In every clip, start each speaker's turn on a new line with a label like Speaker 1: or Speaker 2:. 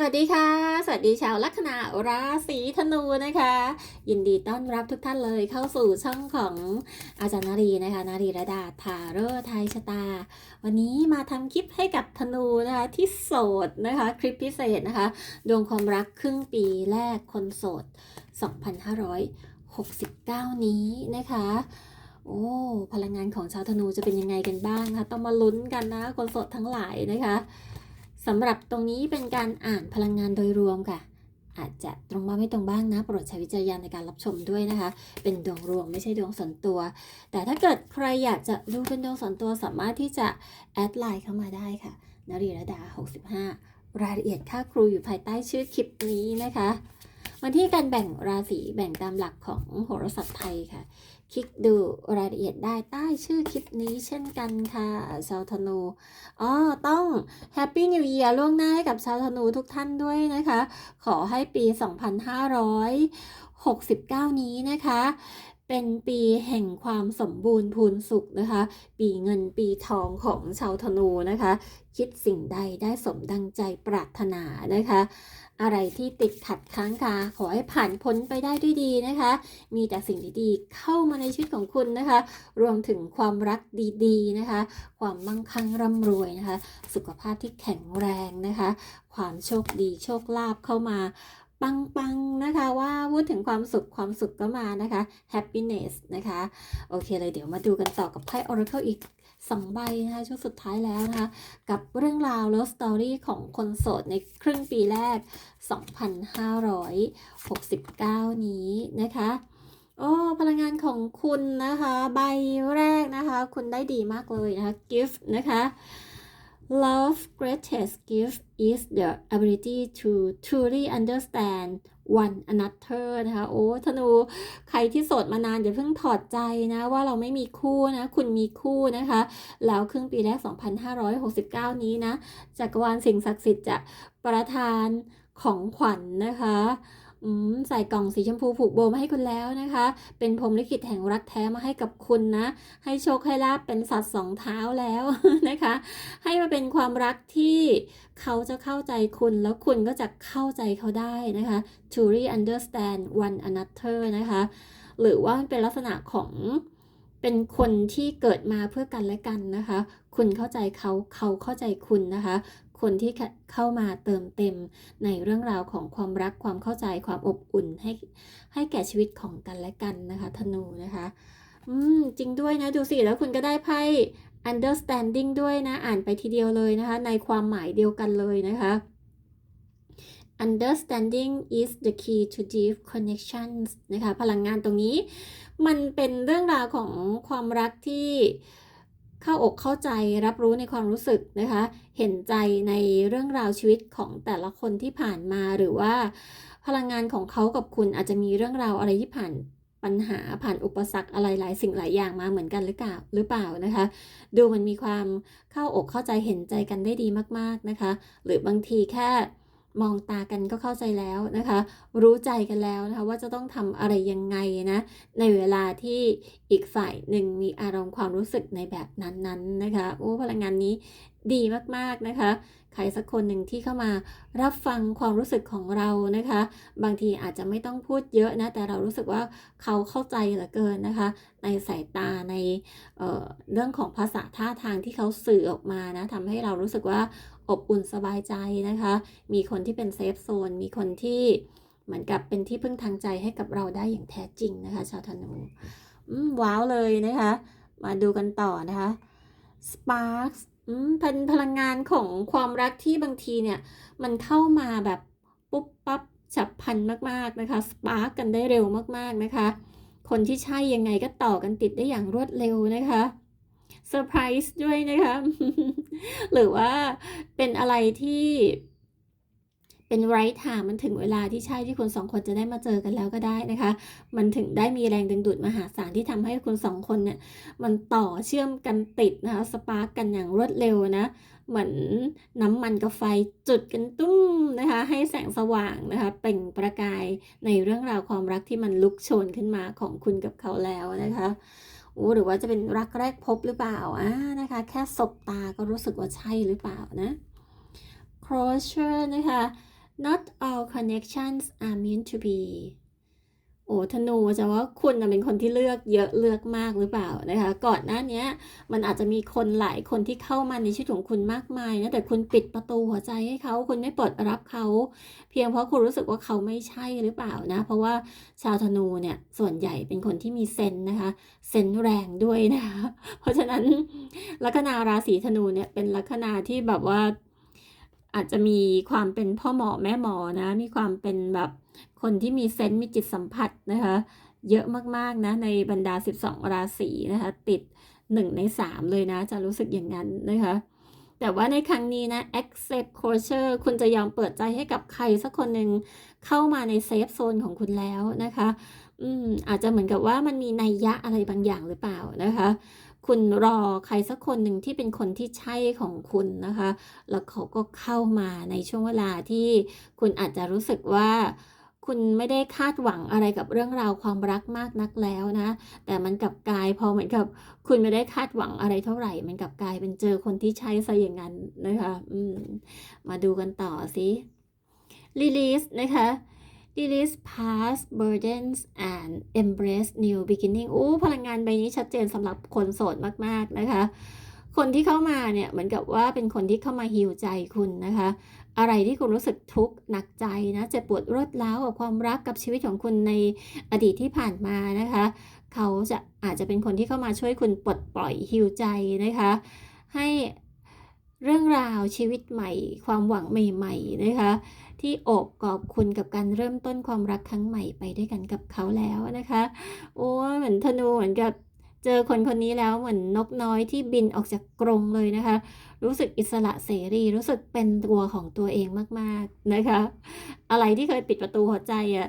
Speaker 1: สวัสดีค่ะ สวัสดีชาวลัคนาราศีธนูนะคะ ยินดีต้อนรับทุกท่านเลยเข้าสู่ช่องของอาจารย์นารีนะคะ นารีระดาทาโร่ไทยชะตา วันนี้มาทำคลิปให้กับธนูนะคะที่โสดนะคะ คลิปพิเศษนะคะ ดวงความรักครึ่งปีแรกคนโสด 2569 นี้นะคะโอ้พลังงานของชาวธนูจะเป็นยังไงกันบ้างคะต้องมาลุ้นกันนะคนโสดทั้งหลายนะคะ สำหรับตรงนี้เป็นการอ่านพลังงานโดยรวมค่ะ อาจจะตรงบ้างไม่ตรงบ้างนะ โปรดใช้วิจารณญาณในการรับชมด้วยนะคะ เป็นดวงรวมไม่ใช่ดวงส่วนตัว แต่ถ้าเกิดใครอยากจะดูเป็นดวงส่วนตัวสามารถที่จะแอดไลน์เข้ามาได้ค่ะนรีรดา 65 รายละเอียดค่าครูอยู่ภายใต้ชื่อคลิปนี้นะคะ มาที่การแบ่งราศีแบ่งตามหลักของโหราศาสตร์ไทยค่ะ คลิกดูรายละเอียดได้ใต้ชื่อคลิปนี้เช่นกันค่ะชาวธนูอ๋อต้อง Happy New Year ล่วงหน้าให้กับชาวธนูทุกท่านด้วยนะคะ ขอให้ปี 2569 นี้นะคะเป็นปีแห่งความสมบูรณ์พูนสุขนะคะ ปีเงินปีทองของชาวธนูนะคะ คิดสิ่งใดได้สมดังใจปรารถนานะคะ อะไรที่ติดขัดค้างคาขอให้ผ่านพ้นไปได้ด้วยดีนะคะ มีแต่สิ่งดีๆ เข้ามาในชีวิตของคุณนะคะ รวมถึงความรักดีๆนะคะ ความมั่งคั่งร่ำรวยนะคะ สุขภาพที่แข็งแรงนะคะ ความโชคดีโชคลาภเข้ามา ปังๆนะคะ ว่าพูดถึงความสุขความสุขก็มานะคะ happiness นะคะ โอเคเลยเดี๋ยวมาดูกันต่อกับไพ่ Oracle อีกสองใบนะคะช่วงสุดท้ายแล้วนะคะ กับเรื่องราว love story ของคนโสดในครึ่งปีแรก 2,569 นี้นะคะโอ้พลังงานของคุณนะคะ ใบแรกนะคะ คุณได้ดีมากเลยนะคะ gift นะคะ love greatest gift is the ability to truly understand one another นะคะ โอ้ ธนู ใครที่โสดมานานอย่าเพิ่งถอดใจนะ ว่าเราไม่มีคู่นะ คุณมีคู่นะคะ แล้วครึ่งปีแรก 2569 นี้นะ จักรวาลสิ่งศักดิ์สิทธิ์จะประทานของขวัญนนะคะ ใส่กล่องสีชมพูผูกโบมาให้คุณแล้วนะคะ เป็นพรมลิขิตแห่งรักแท้มาให้กับคุณนะ ให้โชคให้ลาบเป็นสัตว์สองเท้าแล้วนะคะ ให้มาเป็นความรักที่เขาจะเข้าใจคุณแล้วคุณก็จะเข้าใจเขาได้นะคะ truly understand one another นะคะ หรือว่าเป็นลักษณะของเป็นคนที่เกิดมาเพื่อกันและกันนะคะ คุณเข้าใจเขา เขาเข้าใจคุณนะคะ คนที่เข้ามาเติมเต็มในเรื่องราวของความรักความเข้าใจความอบอุ่นให้ให้แก่ชีวิตของกันและกันนะคะธนูนะคะอืมจริงด้วยนะดูสิแล้วคุณก็ได้ไพ่ understanding ด้วยนะ อ่านไปทีเดียวเลยนะคะ ในความหมายเดียวกันเลยนะคะ understanding is the key to deep connections นะคะ พลังงานตรงนี้ มันเป็นเรื่องราวของความรักที่ เข้าอกเข้าใจรับรู้ในความรู้สึกนะคะ เห็นใจในเรื่องราวชีวิตของแต่ละคนที่ผ่านมาหรือว่า พลังงานของเขากับคุณอาจจะมีเรื่องราวอะไรที่ผ่านปัญหาผ่านอุปสรรคอะไรหลายสิ่งหลายอย่างมาเหมือนกันหรือเปล่าหรือเปล่านะคะ ดูมันมีความเข้าอกเข้าใจเห็นใจกันได้ดีมาก ๆนะคะ หรือบางทีแค่ มองตากันก็เข้าใจแล้วนะคะ รู้ใจกันแล้วนะคะว่าจะต้องทำอะไรยังไงนะในเวลาที่อีกฝ่ายหนึ่งมีอารมณ์ความรู้สึกในแบบนั้นๆนะคะโอ้พลังงานนี้ดีมากๆนะคะใครสักคนหนึ่งที่เข้ามารับฟังความรู้สึกของเรานะคะ บางทีอาจจะไม่ต้องพูดเยอะนะแต่เรารู้สึกว่าเขาเข้าใจเหลือเกินนะคะ ในสายตาในเเรื่องของภาษาท่าทางที่เขาสื่อออกมานะทำให้เรารู้สึกว่า อบอุ่นสบายใจนะคะ มีคนที่เป็นเซฟโซน มีคนที่เหมือนกับเป็นที่พึ่งทางใจให้กับเราได้อย่างแท้จริงนะคะ ชาวธนูว้าวเลยนะคะ มาดูกันต่อนะคะ Sparks เป็นพลังงานของความรักที่บางทีเนี่ยมันเข้ามาแบบปุ๊บปั๊บฉับพลันมากๆนะคะสปาร์กกันได้เร็วมากๆนะคะ คนที่ใช่ยังไงก็ต่อกันติดได้อย่างรวดเร็วนะคะ เซอร์ไพรส์ด้วยนะคะ หรือว่าเป็นอะไรที่เป็นไรท์ไทม์มันถึงเวลาที่ใช่ที่คุณสองคนจะได้มาเจอกันแล้วก็ได้นะคะ มันถึงได้มีแรงดึงดูดมหาศาลที่ทำให้คุณสองคนเนี่ยมันต่อเชื่อมกันติดนะคะสปาร์กกันอย่างรวดเร็วนะ เหมือนน้ำมันกับไฟจุดกันตุ้มนะคะ ให้แสงสว่างนะคะเป่งประกายในเรื่องราวความรักที่มันลุกโชนขึ้นมาของคุณกับเขาแล้วนะคะ หรือว่าจะเป็นรักแรกพบหรือเปล่าอ่านะคะ แค่สบตาก็รู้สึกว่าใช่หรือเปล่านะ closure นะคะ not all connections are meant to be โอ้ธนูจะว่าคุณน่ะเป็นคนที่เลือกเยอะเลือกมากหรือเปล่านะคะ ก่อนหน้านี้มันอาจจะมีคนหลายคนที่เข้ามาในชีวิตของคุณมากมายนะแต่คุณปิดประตูหัวใจให้เขาคุณไม่เปิดรับเขา เพียงเพราะคุณรู้สึกว่าเขาไม่ใช่หรือเปล่านะ เพราะว่าชาวธนูเนี่ยส่วนใหญ่เป็นคนที่มีเซนนะคะเซนแรงด้วยนะคะเพราะฉะนั้นลัคนาราศีธนูเนี่ยเป็นลัคนาที่แบบว่าอาจจะมีความเป็นพ่อหมอแม่หมอนะ มีความเป็นแบบ คนที่มีเซนส์มีจิตสัมผัสนะคะ เยอะมากๆนะในบรรดา 12 ราศีนะคะ ติด 1 ใน 3 เลยนะ จะรู้สึกอย่างนั้นนะคะ แต่ว่าในครั้งนี้นะ accept closure คุณจะยอมเปิดใจให้กับใครสักคนหนึ่งเข้ามาในเซฟโซนของคุณแล้วนะคะ อืมอาจจะเหมือนกับว่ามันมีนัยยะอะไรบางอย่างหรือเปล่านะคะคุณรอใครสักคนหนึ่งที่เป็นคนที่ใช่ของคุณนะคะ แล้วเขาก็เข้ามาในช่วงเวลาที่คุณอาจจะรู้สึกว่า คุณไม่ได้คาดหวังอะไรกับเรื่องราวความรักมากนักแล้วนะ แต่มันกลับกลายพอเหมือนกับ คุณไม่ได้คาดหวังอะไรเท่าไหร่ มันกลับกลายเป็นเจอคนที่ใช่ซะอย่างนั้นนะคะอืมมาดูกันต่อสิ release นะคะ release past burdens and embrace new beginning อู้พลังงานใบนี้ชัดเจนสำหรับคนโสดมาก ๆ นะคะ คนที่เข้ามาเนี่ยเหมือนกับว่าเป็นคนที่เข้ามาฮิวใจคุณนะคะ อะไรที่คุณรู้สึกทุกข์หนักใจนะเจ็บปวดรวดร้าวกับความรักกับชีวิตของคุณในอดีตที่ผ่านมานะคะ เขาจะอาจจะเป็นคนที่เข้ามาช่วยคุณปลดปล่อยฮิวใจนะคะ ให้เรื่องราวชีวิตใหม่ ความหวังใหม่ๆนะคะที่โอบกอบคุณกับการเริ่มต้นความรักครั้งใหม่ไปด้วยกันกับเขาแล้วนะคะ โอ้เหมือนธนูเหมือนกับ เจอคนคนนี้แล้วเหมือนนกน้อยที่บินออกจากกรงเลยนะคะ รู้สึกอิสระเสรีรู้สึกเป็นตัวของตัวเองมากๆนะคะ อะไรที่เคยปิดประตูหัวใจอะ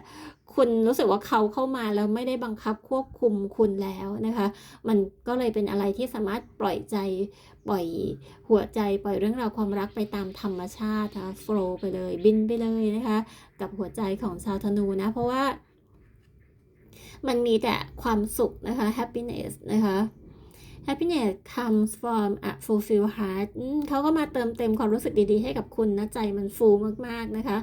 Speaker 1: คุณรู้สึกว่าเขาเข้ามาแล้วไม่ได้บังคับควบคุมคุณแล้วนะคะ มันก็เลยเป็นอะไรที่สามารถปล่อยใจปล่อยหัวใจปล่อยเรื่องราวความรักไปตามธรรมชาตินะโฟล์ไปเลยบินไปเลยนะคะ กับหัวใจของชาวธนูนะ เพราะว่า มันมีแต่ความสุขนะคะ happiness นะคะ happiness comes from a fulfilled heart เขาก็มาเติมเต็มความรู้สึกดีๆ ให้กับคุณนะ ใจมันฟูมากๆนะคะ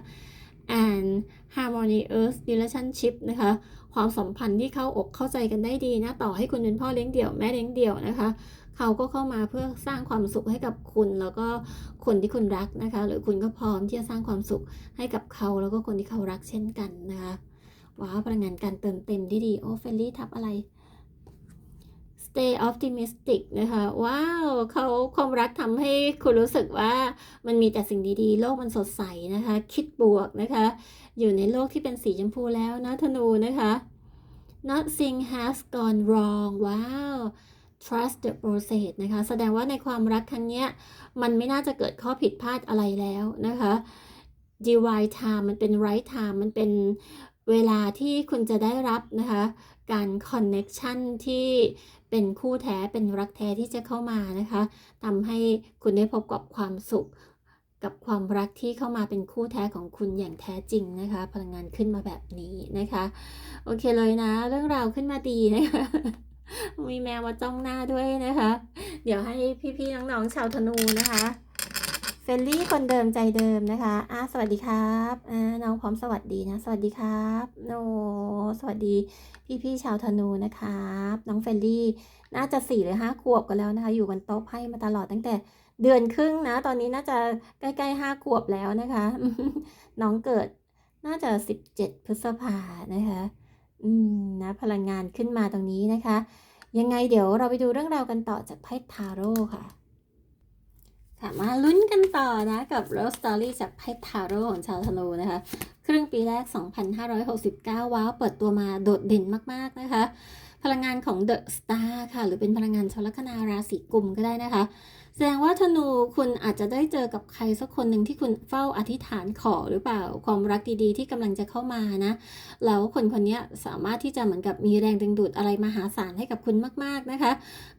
Speaker 1: and harmonious relationship นะคะ ความสัมพันธ์ที่เข้าอกเข้าใจกันได้ดีนะ ต่อให้คุณเป็นพ่อเลี้ยงเดี่ยวแม่เลี้ยงเดี่ยวนะคะ เขาก็เข้ามาเพื่อสร้างความสุขให้กับคุณ แล้วก็คนที่คุณรักนะคะ หรือคุณก็พร้อมที่จะสร้างความสุขให้กับเขา แล้วก็คนที่เขารักเช่นกันนะคะ ว้าวพลังงานการเติมเต็มที่ดี โอ้เฟลลี่ทับอะไร stay optimistic นะคะ ว้าวเขาความรักทำให้คุณรู้สึกว่ามันมีแต่สิ่งดีๆ โลกมันสดใสนะคะ คิดบวกนะคะ อยู่ในโลกที่เป็นสีชมพูแล้วนะธนูนะคะ nothing has gone wrong ว้าว trust the process นะคะ แสดงว่าในความรักครั้งเนี้ยมันไม่น่าจะเกิดข้อผิดพลาดอะไรแล้วนะคะ divine time มันเป็น right time มันเป็น เวลาที่คุณจะได้รับนะคะการ connection ที่เป็นคู่แท้เป็นรักแท้ที่จะเข้ามานะคะทำให้คุณได้พบกับความสุข กับความรักที่เข้ามาเป็นคู่แท้ของคุณอย่างแท้จริงนะคะ พลังงานขึ้นมาแบบนี้นะคะ โอเคเลยนะ เรื่องราวขึ้นมาดีนะคะมีแมวมาจ้องหน้าด้วยนะคะ เดี๋ยวให้พี่ๆน้องๆชาวธนูนะคะ เฟลลี่คนเดิมใจเดิมนะคะอ่าสวัสดีครับอ่าน้องพร้อมสวัสดีนะ สวัสดีครับโนสวัสดีพี่ๆชาวธนูนะครับ น้องเฟลลี่น่าจะสี่หรือห้าขวบกันแล้วนะคะ อยู่บนโต๊ะไพ่มาตลอดตั้งแต่เดือนครึ่งนะ ตอนนี้น่าจะใกล้ๆห้าขวบแล้วนะคะ น้องเกิดน่าจะสิบเจ็ดพฤษภานะคะ อืมนะพลังงานขึ้นมาตรงนี้นะคะ ยังไงเดี๋ยวเราไปดูเรื่องราวกันต่อจากไพ่ทาโร่ค่ะ ค่ะมาลุ้นกันต่อนะกับ Love Story จากไพ่ทาโร่ของชาวธนูนะคะ ครึ่งปีแรก 2569 ว้าว เปิดตัวมาโดดเด่นมาก ๆ นะคะ พลังงานของ The Star ค่ะ หรือเป็นพลังงานชาวลัคนาราศีกุมก็ได้นะคะ แสดงว่าธนูคุณอาจจะได้เจอกับใครสักคนหนึ่งที่คุณเฝ้าอธิษฐานขอหรือเปล่า ความรักดีๆ ที่กำลังจะเข้ามานะ แล้วคนคนนี้สามารถที่จะเหมือนกับมีแรงดึงดูดอะไรมหาศาลให้กับคุณมากๆนะคะ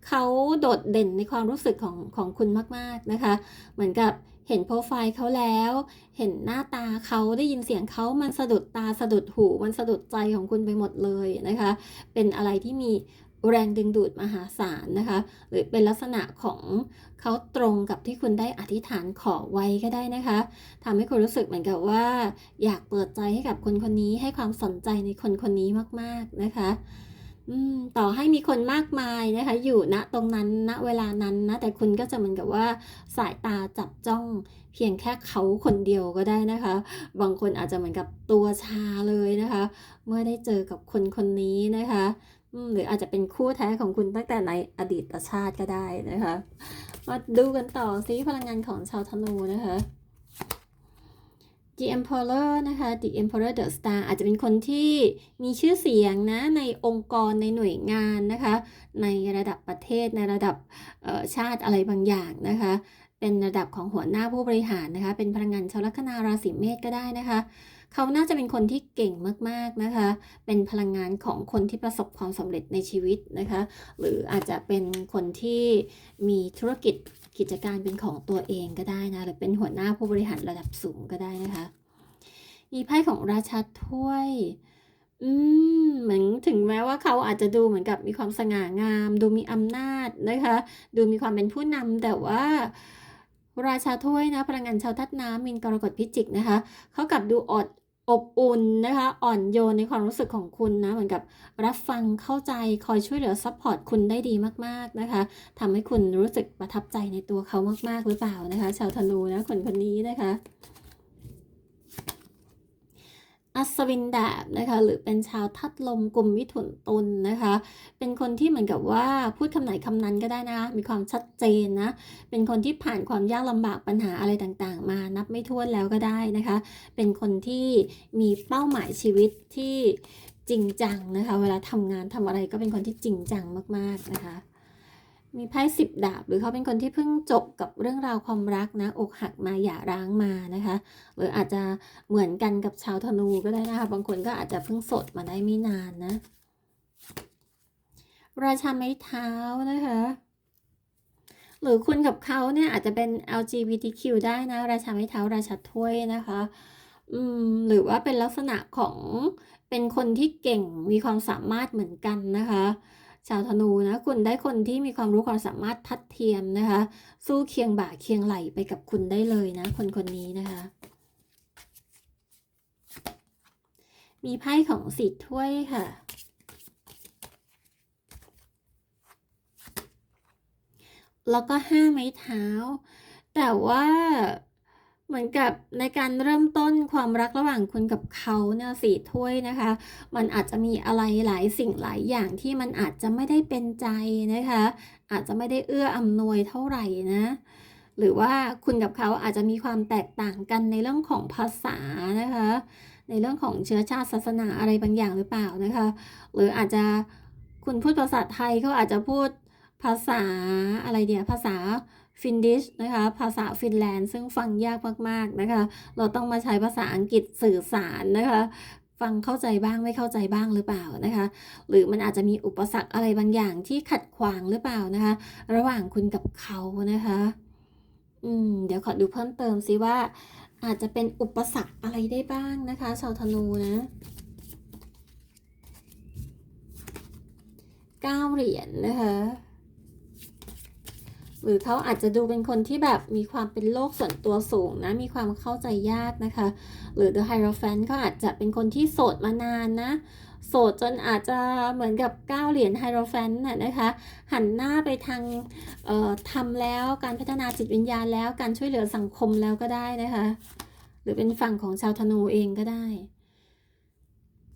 Speaker 1: เขาโดดเด่นในความรู้สึกของของคุณมากๆนะคะ เหมือนกับเห็นโปรไฟล์เขาแล้ว เห็นหน้าตาเขาได้ยินเสียงเขามันสะดุดตาสะดุดหู มันสะดุดใจของคุณไปหมดเลยนะคะ เป็นอะไรที่มี แรงดึงดูดมหาศาลนะคะ หรือเป็นลักษณะของเขาตรงกับที่คุณได้อธิษฐานขอไว้ก็ได้นะคะทำให้คุณรู้สึกเหมือนกับว่า อยากเปิดใจให้กับคนคนนี้ให้ความสนใจในคนคนนี้มากๆนะคะต่อให้มีคนมากมายนะคะ อยู่ณตรงนั้นณเวลานั้นนะแต่คุณก็จะเหมือนกับว่าสายตาจับจ้องเพียงแค่เขาคนเดียวก็ได้นะคะ บางคนอาจจะเหมือนกับตัวชาเลยนะคะ เมื่อได้เจอกับคนคนนี้นะคะ หรืออาจจะเป็นคู่แท้ของคุณตั้งแต่ในอดีตชาติก็ได้นะคะมาดูกันต่อซิพลังงานของชาวธนูนะคะ The Emperor นะคะ The Emperor The Star อาจจะเป็นคนที่มีชื่อเสียงนะในองค์กรในหน่วยงานนะคะ ในระดับประเทศในระดับชาติอะไรบางอย่างนะคะ เป็นระดับของหัวหน้าผู้บริหารนะคะ เป็นพลังงานชาวลัคนาราศีเมษก็ได้นะคะ เขาน่าจะเป็นคนที่เก่งมากๆนะคะ เป็นพลังงานของคนที่ประสบความสำเร็จในชีวิตนะคะ หรืออาจจะเป็นคนที่มีธุรกิจกิจการเป็นของตัวเองก็ได้นะ หรือเป็นหัวหน้าผู้บริหารระดับสูงก็ได้นะคะ มีไพ่ของราชาถ้วยอืมเหมือนถึงแม้ว่าเขาอาจจะดูเหมือนกับมีความสง่างาม ดูมีอำนาจนะคะ ดูมีความเป็นผู้นำแต่ว่า ราชาถ้วยนะพลังงานชาวทัดน้ำมินกรกฎพิจิกนะคะเขากลับดูอดอบอุ่นนะคะอ่อนโยนในความรู้สึกของคุณนะเหมือนกับรับฟังเข้าใจคอยช่วยเหลือซัพพอร์ตคุณได้ดีมากๆนะคะทำให้คุณรู้สึกประทับใจในตัวเขามากๆหรือเปล่านะคะ ชาวธนูนะคนคนนี้นะคะ อัศวินดาบนะคะหรือเป็นชาวทัดลมกลุ่มมิถุนตุลนะคะ เป็นคนที่เหมือนกับว่าพูดคำไหนคำนั้นก็ได้นะคะ มีความชัดเจนนะ เป็นคนที่ผ่านความยากลำบากปัญหาอะไรต่างๆ มานับไม่ถ้วนแล้วก็ได้นะคะ เป็นคนที่มีเป้าหมายชีวิตที่จริงจังนะคะ เวลาทำงานทำอะไรก็เป็นคนที่จริงจังมากๆนะคะ มีไพ่สิบดาบ หรือเขาเป็นคนที่เพิ่งจบกับเรื่องราวความรักนะ อกหักมาหย่าร้างมานะคะ หรืออาจจะเหมือนกันกับชาวธนูก็ได้นะคะ บางคนก็อาจจะเพิ่งสดมาได้ไม่นานนะ ราชาไม้เท้านะคะ หรือคุณกับเขาเนี่ยอาจจะเป็น LGBTQ ได้นะ ราชาไม้เท้าราชาถ้วยนะคะอืมหรือว่าเป็นลักษณะของเป็นคนที่เก่งมีความสามารถเหมือนกันนะคะ ชาวธนูนะคุณได้คนที่มีความรู้ความสามารถทัดเทียมนะคะ สู้เคียงบ่าเคียงไหลไปกับคุณได้เลยนะ คนคนนี้นะคะ มีไพ่ของสีถ้วยค่ะแล้วก็ห้าไม้เท้า แต่ว่า เหมือนกับในการเริ่มต้นความรักระหว่างคุณกับเขาเนี่ยสีถ้วยนะคะ มันอาจจะมีอะไรหลายสิ่งหลายอย่างที่มันอาจจะไม่ได้เป็นใจนะคะ อาจจะไม่ได้เอื้ออำนวยเท่าไหร่นะหรือว่าคุณกับเขาอาจจะมีความแตกต่างกันในเรื่องของภาษานะคะ ในเรื่องของเชื้อชาติศาสนาอะไรบางอย่างหรือเปล่านะคะ หรืออาจจะคุณพูดภาษาไทยเขาอาจจะพูดภาษาอะไรเดียวภาษา ฟินดิชนะคะภาษาฟินแลนด์ ซึ่งฟังยากมากๆนะคะ เราต้องมาใช้ภาษาอังกฤษสื่อสารนะคะฟังเข้าใจบ้างไม่เข้าใจบ้างหรือเปล่านะคะ หรือมันอาจจะมีอุปสรรคอะไรบางอย่างที่ขัดขวางหรือเปล่านะคะ ระหว่างคุณกับเขานะคะ อืม เดี๋ยวขอดูเพิ่มเติมซิว่า อาจจะเป็นอุปสรรคอะไรได้บ้างนะคะ ชาวธนูนะเก้าเหรียญนะคะ หรือเขาอาจจะดูเป็นคนที่แบบมีความเป็นโลกส่วนตัวสูงนะ มีความเข้าใจยากนะคะ หรือ The Hierophant เขาอาจจะเป็นคนที่โสดมานานนะ โสดจนอาจจะเหมือนกับก้าเหรียญไฮโรแฟนน่ะนะคะ หันหน้าไปทางทำแล้วการพัฒนาจิตวิญญาณแล้วการช่วยเหลือสังคมแล้วก็ได้นะคะ หรือเป็นฝั่งของชาวธนูเองก็ได้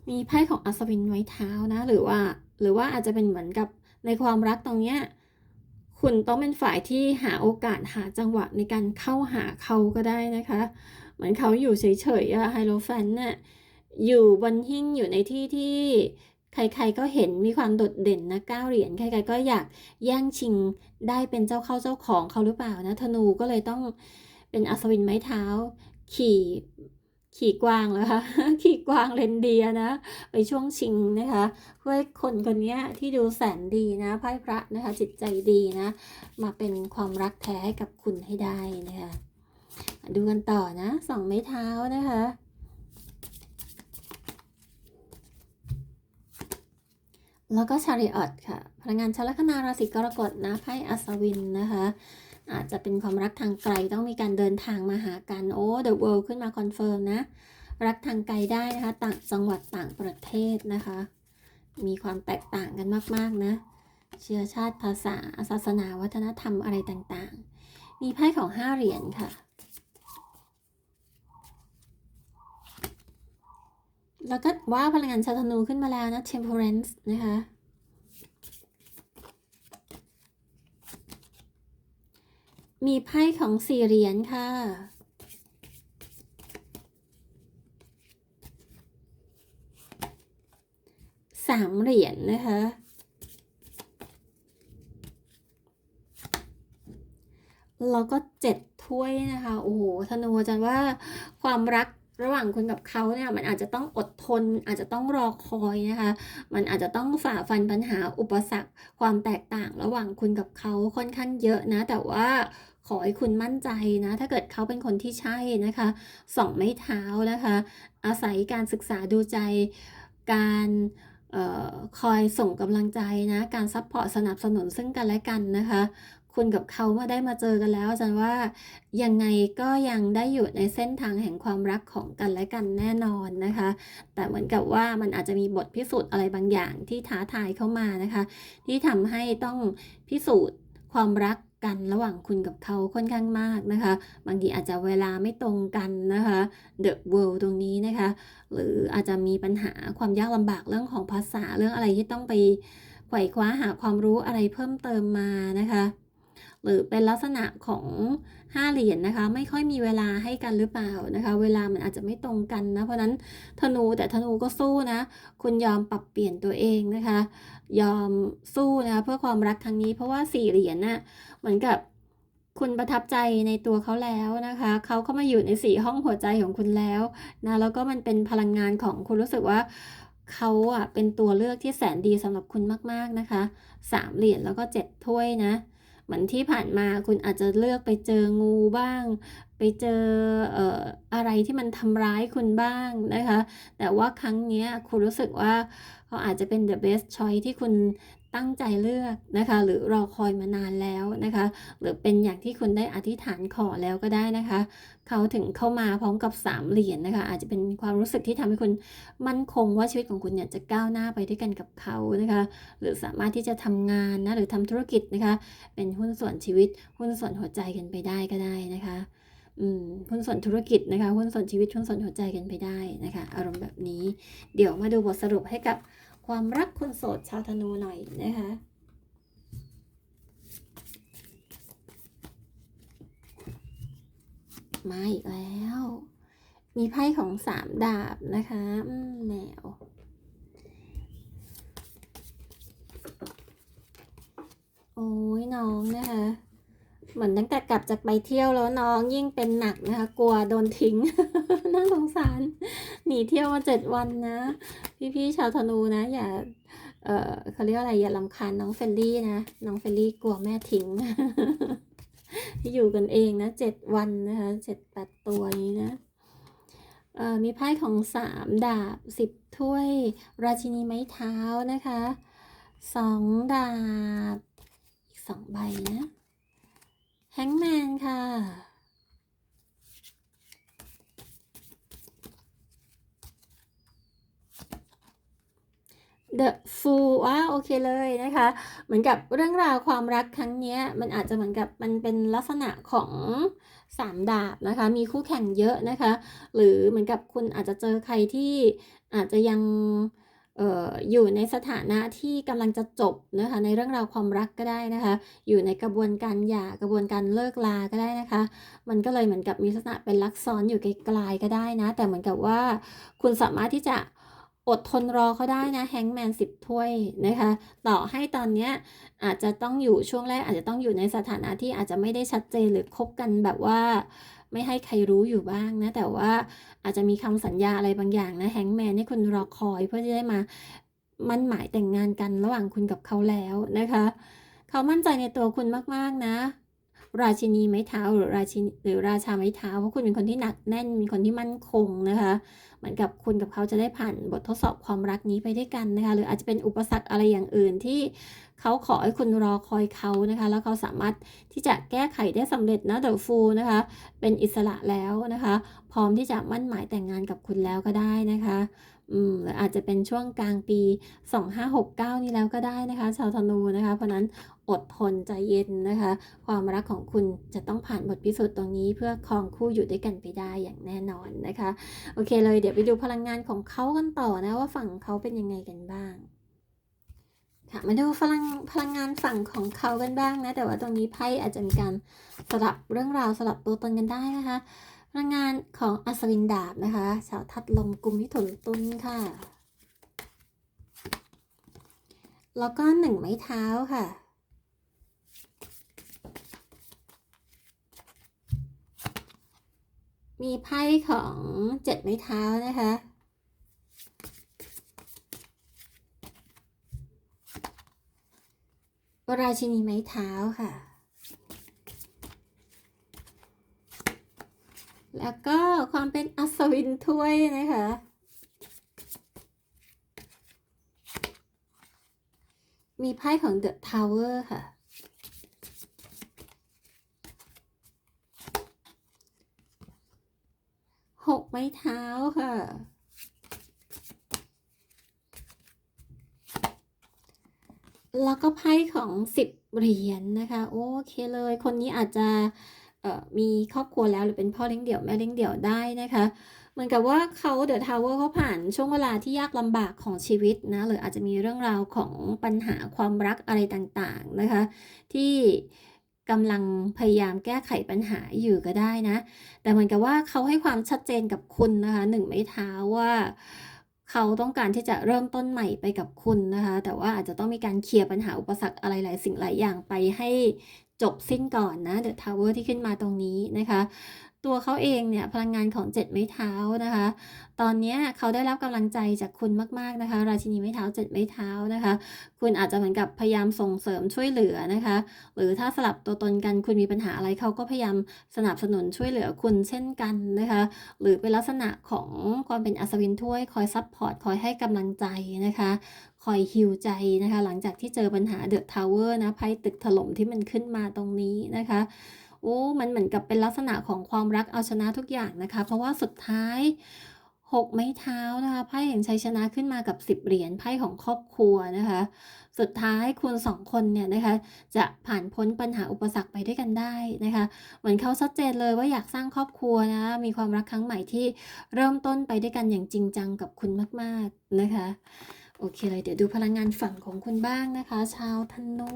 Speaker 1: มีไพ่ของอัศวินไว้เท้านะ หรือว่า หรือว่าอาจจะเป็นเหมือนกับในความรักตรงเนี้ย คุณต้องเป็นฝ่ายที่หาโอกาสหาจังหวะในการเข้าหาเขาก็ได้นะคะ เหมือนเขาอยู่เฉยๆอะไฮโลแฟนน่ะอยู่บนหิ้งอยู่ในที่ที่ใครๆก็เห็นมีความโดดเด่นนะเก้าเหรียญใครๆก็อยากแย่งชิงได้เป็นเจ้าเข้าเจ้าของเขาหรือเปล่านะธนูก็เลยต้องเป็นอัศวินไม้เท้า ขี่ ขี่กวางเหรอคะ ขี่กวางเรนเดียนะ ไปช่วงชิงนะคะเพื่อคนคนนี้ที่ดูแสนดีนะไพ่พระนะคะ จิตใจดีนะ มาเป็นความรักแท้ให้กับคุณให้ได้นะคะ ดูกันต่อนะสองไม้เท้านะคะแล้วก็ชาริออตค่ะ พลังงานชาวลัคนาราศีกรกฎนะไพ่อัศวินนะคะ อาจจะเป็นความรักทางไกลต้องมีการเดินทางมาหากันโอ้ The World ขึ้นมาคอนเฟิร์มนะ รักทางไกลได้นะคะ ต่างจังหวัดต่างประเทศนะคะ มีความแตกต่างกันมากๆนะ เชื้อชาติภาษาศาสนาวัฒนธรรมอะไรต่างๆ มีไพ่ของห้าเหรียญค่ะ แล้วก็ว่าพลังงานชาวธนูขึ้นมาแล้วนะ temperance นะคะ มีไพ่ของสี่เหรียญค่ะ สามเหรียญนะคะ แล้วก็เจ็ดถ้วยนะคะ โอ้โห ธนูอาจารย์ว่าความรักระหว่างคุณกับเขาเนี่ยมันอาจจะต้องอดทน อาจจะต้องรอคอยนะคะ มันอาจจะต้องฝ่าฟันปัญหาอุปสรรค ความแตกต่างระหว่างคุณกับเขาค่อนข้างเยอะนะ แต่ว่า ขอให้คุณมั่นใจนะ ถ้าเกิดเขาเป็นคนที่ใช่นะคะสองไม้เท้านะคะ อาศัยการศึกษาดูใจ การออคอยส่งกำลังใจนะ การซัพพอร์ตสนับสนุนซึ่งกันและกันนะคะ คุณกับเขามาได้มาเจอกันแล้วอาจารย์ว่ายังไงก็ยังได้อยู่ในเส้นทางแห่งความรักของกันและกันแน่นอนนะคะ แต่เหมือนกับว่ามันอาจจะมีบทพิสูจน์อะไรบางอย่างที่ท้าทายเข้ามานะคะ ที่ทำให้ต้องพิสูจน์ความรัก กันระหว่างคุณกับเขาค่อนข้างมากนะคะ บางทีอาจจะเวลาไม่ตรงกันนะคะ The World ตรงนี้นะคะ หรืออาจจะมีปัญหาความยากลำบากเรื่องของภาษาเรื่องอะไรที่ต้องไปไขว่คว้าหาความรู้อะไรเพิ่มเติมมานะคะ หรือเป็นลักษณะของห้าเหรียญนะคะ ไม่ค่อยมีเวลาให้กันหรือเปล่านะคะ เวลามันอาจจะไม่ตรงกันนะ เพราะนั้นธนูแต่ธนูก็สู้นะ คุณยอมปรับเปลี่ยนตัวเองนะคะ ยอมสู้นะคะเพื่อความรักครั้งนี้เพราะว่าสี่เหรียญน่ะ เหมือนกับคุณประทับใจในตัวเขาแล้วนะคะ เขาเข้ามาอยู่ในสี่ห้องหัวใจของคุณแล้วนะแล้วก็มันเป็นพลังงานของคุณรู้สึกว่าเขาอะเป็นตัวเลือกที่แสนดีสำหรับคุณมากๆนะคะสามเหรียญแล้วก็เจ็ดถ้วยนะเหมือนที่ผ่านมาคุณอาจจะเลือกไปเจองูบ้าง ไปเจอเอ่ออะไรที่มันทำร้ายคุณบ้างนะคะ แต่ว่าครั้งเนี้ยคุณรู้สึกว่าเขาอาจจะเป็น the best choice ที่คุณ ตั้งใจเลือกนะคะ หรือรอคอยมานานแล้วนะคะ หรือเป็นอย่างที่คุณได้อธิษฐานขอแล้วก็ได้นะคะ เขาถึงเข้ามาพร้อมกับสามเหรียญนะคะ อาจจะเป็นความรู้สึกที่ทำให้คุณมั่นคงว่าชีวิตของคุณเนี่ยจะก้าวหน้าไปด้วยกันกับเขานะคะ หรือสามารถที่จะทำงานนะหรือทำธุรกิจนะคะ เป็นหุ้นส่วนชีวิต หุ้นส่วนหัวใจกันไปได้ก็ได้นะคะหุ้นส่วนธุรกิจนะคะหุ้นส่วนชีวิตหุ้นส่วนหัวใจกันไปได้นะคะ อารมณ์แบบนี้ เดี๋ยวมาดูบทสรุปให้กับ ความรักคนโสดชาวธนูหน่อยนะคะมาอีกแล้ว มีไพ่ของสามดาบนะคะแมวโอ้ยน้องนะคะ เหมือนตั้งแต่กลับจากไปเที่ยวแล้วน้องยิ่งเป็นหนักนะคะ กลัวโดนทิ้ง น่าสงสาร หนีเที่ยวมาเจ็ดวันนะ พี่ๆชาวธนูนะ อย่า เออเขาเรียกว่าอะไรอย่าลำคาญน้องเฟลลี่นะ น้องเฟลลี่กลัวแม่ทิ้งที่อยู่กันเองนะเจ็ดวันนะคะเจ็ดแปดตัวนี้นะเออมีไพ่ของสามดาบสิบถ้วย ราชินีไม้เท้านะคะสองดาบ อีกสองใบนะแฮงแมนค่ะ The Fool ว่าโอเคเลยนะคะ เหมือนกับเรื่องราวความรักครั้งนี้มันอาจจะเหมือนกับมันเป็นลักษณะของสามดาบนะคะ มีคู่แข่งเยอะนะคะ หรือเหมือนกับคุณอาจจะเจอใครที่อาจจะยังอออยู่ในสถานะที่กำลังจะจบนะคะ ในเรื่องราวความรักก็ได้นะคะ อยู่ในกระบวนการหย่ากระบวนการเลิกลาก็ได้นะคะ มันก็เลยเหมือนกับมีลักษณะเป็นลักซ้อนอยู่ไกลๆก็ได้นะ แต่เหมือนกับว่าคุณสามารถที่จะ อดทนรอเขาได้นะแฮงแมนสิบถ้วยนะคะ ต่อให้ตอนเนี้ยอาจจะต้องอยู่ช่วงแรกอาจจะต้องอยู่ในสถานะที่อาจจะไม่ได้ชัดเจนหรือคบกันแบบว่าไม่ให้ใครรู้อยู่บ้างนะ แต่ว่าอาจจะมีคำสัญญาอะไรบางอย่างนะแฮงแมนให้คุณรอคอยเพื่อที่จะได้มามั่นหมายแต่งงานกันระหว่างคุณกับเขาแล้วนะคะ เขามั่นใจในตัวคุณมากๆนะ ราชินีไม้เท้าหรือราชินีหรือราชาไม้เท้าเพราะคุณเป็นคนที่หนักแน่นเป็นคนที่มั่นคงนะคะ เหมือนกับคุณกับเขาจะได้ผ่านบททดสอบความรักนี้ไปด้วยกันนะคะ หรืออาจจะเป็นอุปสรรคอะไรอย่างอื่นที่เขาขอให้คุณรอคอยเขานะคะ แล้วเขาสามารถที่จะแก้ไขได้สำเร็จนะเดอะฟูนะคะ เป็นอิสระแล้วนะคะ พร้อมที่จะมั่นหมายแต่งงานกับคุณแล้วก็ได้นะคะอืมอาจจะเป็นช่วงกลางปี 2569 นี้แล้วก็ได้นะคะ ชาวธนูนะคะ เพราะนั้น อดทนใจเย็นนะคะ ความรักของคุณจะต้องผ่านบทพิสูจน์ตรงนี้ เพื่อครองคู่อยู่ด้วยกันไปได้อย่างแน่นอนนะคะ โอเคเลยเดี๋ยวไปดูพลังงานของเขากันต่อนะว่าฝั่งเขาเป็นยังไงกันบ้างค่ะมาดูพลังพลังงานฝั่งของเขากันบ้างนะ แต่ว่าตรงนี้ไพ่อาจจะมีการสลับเรื่องราวสลับตัวตนกันได้นะคะ พลังงานของอัศวินดาบนะคะ ชาวทัดลมกุมมิถุนตุลค่ะ แล้วก็หนึ่งไม้เท้าค่ะ มีไพ่ของเจ็ดไม้เท้านะคะ ราชินีไม้เท้าค่ะ แล้วก็ความเป็นอัศวินถ้วยนะคะ มีไพ่ของ The Tower ค่ะ ไม้เท้าค่ะ แล้วก็ไพ่ของสิบเหรียญนะคะ โอเคเลย คนนี้อาจจะมีครอบครัวแล้วหรือเป็นพ่อเลี้ยงเดี่ยวแม่เลี้ยงเดี่ยวได้นะคะ เหมือนกับว่าเขาเดอะทาวเวอร์เขาผ่านช่วงเวลาที่ยากลำบากของชีวิตนะหรืออาจจะมีเรื่องราวของปัญหาความรักอะไรต่างๆนะคะ ที่ กำลังพยายามแก้ไขปัญหาอยู่ก็ได้นะ แต่เหมือนกับว่าเขาให้ความชัดเจนกับคุณนะคะหนึ่งไม้เท้าว่าเขาต้องการที่จะเริ่มต้นใหม่ไปกับคุณนะคะ แต่ว่าอาจจะต้องมีการเคลียร์ปัญหาอุปสรรคอะไรหลายสิ่งหลายอย่างไปให้จบสิ้นก่อนนะเดอะทาวเวอร์ที่ขึ้นมาตรงนี้นะคะ ตัวเขาเองเนี่ยพลังงานของเจ็ดไม้เท้านะคะ ตอนนี้เขาได้รับกำลังใจจากคุณมากๆนะคะ ราชินีไม้เท้าเจ็ดไม้เท้านะคะ คุณอาจจะเหมือนกับพยายามส่งเสริมช่วยเหลือนะคะ หรือถ้าสลับตัวตนกันคุณมีปัญหาอะไรเขาก็พยายามสนับสนุนช่วยเหลือคุณเช่นกันนะคะ หรือเป็นลักษณะของความเป็นอัศวินถ้วยคอยซัพพอร์ตคอยให้กำลังใจนะคะคอยฮิวใจนะคะ หลังจากที่เจอปัญหาเดอะทาวเวอร์นะไพ่ตึกถล่มที่มันขึ้นมาตรงนี้นะคะ อ้มันเหมือนกับเป็นลักษณะของความรักเอาชนะทุกอย่างนะคะ เพราะว่าสุดท้ายหกไม้เท้านะคะไพ่แห่งชัยชนะขึ้นมากับสิบเหรียญไพ่ของครอบครัวนะคะ สุดท้ายคุณสองคนเนี่ยนะคะจะผ่านพ้นปัญหาอุปสรรคไปด้วยกันได้นะคะ เหมือนเขาชัดเจนเลยว่าอยากสร้างครอบครัวนะมีความรักครั้งใหม่ที่เริ่มต้นไปด้วยกันอย่างจริงจังกับคุณมากๆนะคะ โอเคเลยเดี๋ยวดูพลังงานฝั่งของคุณบ้างนะคะ ชาวธนู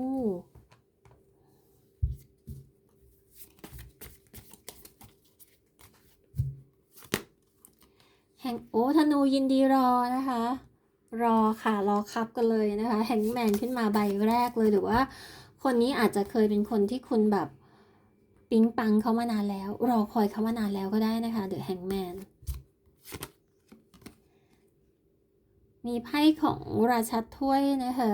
Speaker 1: แห่งโอ้ธนูยินดีรอนะคะ รอค่ะรอครับกันเลยนะคะ แฮงแมนขึ้นมาใบแรกเลยหรือว่า คนนี้อาจจะเคยเป็นคนที่คุณแบบปิ๊งปังเขามานานแล้ว รอคอยเขามานานแล้วก็ได้นะคะเดอะแฮงแมนมีไพ่ของราชัดถ้วยนะคะ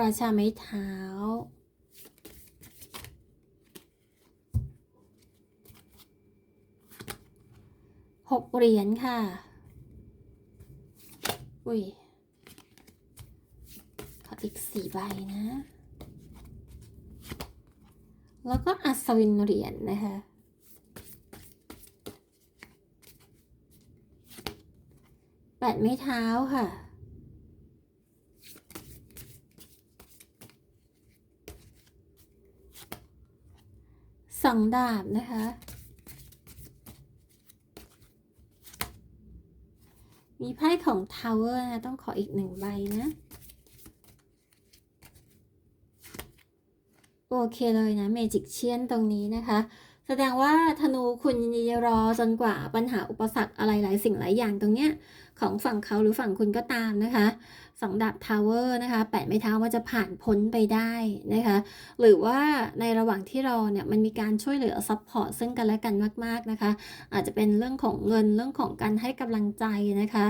Speaker 1: ราชาไม้เท้า หกเหรียญค่ะ อุ้ย ขออีกสี่ใบนะ แล้วก็อัศวินเหรียญนะคะ แปดไม้เท้าค่ะสองดาบนะคะ มีไพ่ของทาวเวอร์นะ ต้องขออีกหนึ่งใบนะ โอเคเลยนะเมจิกเชียนตรงนี้นะคะ แสดงว่าธนูคุณยินดีรอจนกว่าปัญหาอุปสรรคอะไรหลายสิ่งหลายอย่างตรงเนี้ย ของฝั่งเขาหรือฝั่งคุณก็ตามนะคะสองดาบทาวเวอร์นะคะแปดไม้เท้าว่าจะผ่านพ้นไปได้นะคะหรือว่าในระหว่างที่รอเนี่ยมันมีการช่วยเหลือซัพพอร์ตซึ่งกันและกันมาก ๆนะคะ อาจจะเป็นเรื่องของเงินเรื่องของการให้กำลังใจนะคะ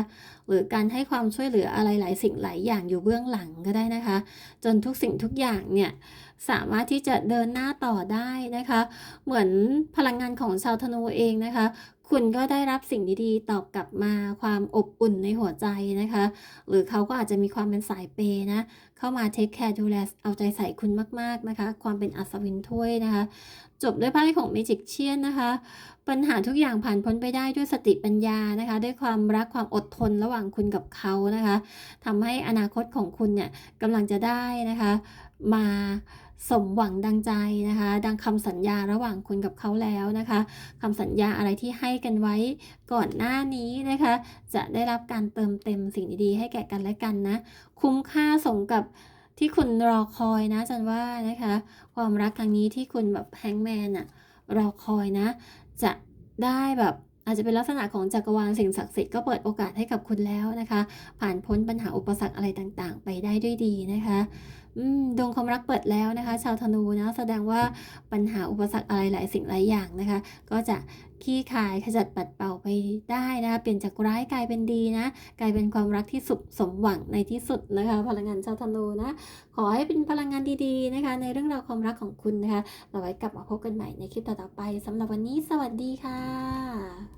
Speaker 1: หรือการให้ความช่วยเหลืออะไรหลายสิ่งหลายอย่างอยู่เบื้องหลังก็ได้นะคะ จนทุกสิ่งทุกอย่างเนี่ยสามารถที่จะเดินหน้าต่อได้นะคะ เหมือนพลังงานของชาวธนูเองนะคะ คุณก็ได้รับสิ่งดีๆ ตอบกลับมาความอบอุ่นในหัวใจนะคะ หรือเขาก็อาจจะมีความเป็นสายเปย์นะ เข้ามาเทคแคร์ดูแลเอาใจใส่คุณมากๆนะคะ ความเป็นอัศวินถ้วยนะคะ จบด้วยไพ่ของเมจิกเชียนนะคะ ปัญหาทุกอย่างผ่านพ้นไปได้ด้วยสติปัญญานะคะ ด้วยความรักความอดทนระหว่างคุณกับเขานะคะทำให้อนาคตของคุณเนี่ยกำลังจะได้นะคะ มา สมหวังดังใจนะคะ ดังคำสัญญาระหว่างคุณกับเขาแล้วนะคะคำสัญญาอะไรที่ให้กันไว้ก่อนหน้านี้นะคะ จะได้รับการเติมเต็มสิ่งดีๆให้แก่กันและกันนะ คุ้มค่าสมกับที่คุณรอคอยนะจันว่านะคะ ความรักครั้งนี้ที่คุณแบบแฮงแมนอะรอคอยนะ จะได้แบบอาจจะเป็นลักษณะของจักรวาลสิ่งศักดิ์สิทธิ์ก็เปิดโอกาสให้กับคุณแล้วนะคะ ผ่านพ้นปัญหาอุปสรรคอะไรต่างๆ ไปได้ด้วยดีนะคะ ดวงความรักเปิดแล้วนะคะ ชาวธนูนะแสดงว่าปัญหาอุปสรรคอะไรหลายสิ่งหลายอย่างนะคะ ก็จะขี้คายขจัดปัดเป่าไปได้นะคะเปลี่ยนจากร้ายกลายเป็นดีนะกลายเป็นความรักที่สุขสมหวังในที่สุดนะคะ พลังงานชาวธนูนะ ขอให้เป็นพลังงานดีๆนะคะ ในเรื่องราวความรักของคุณนะคะเราไว้กลับมาพบกันใหม่ในคลิปต่อๆไปสำหรับวันนี้ สวัสดีค่ะ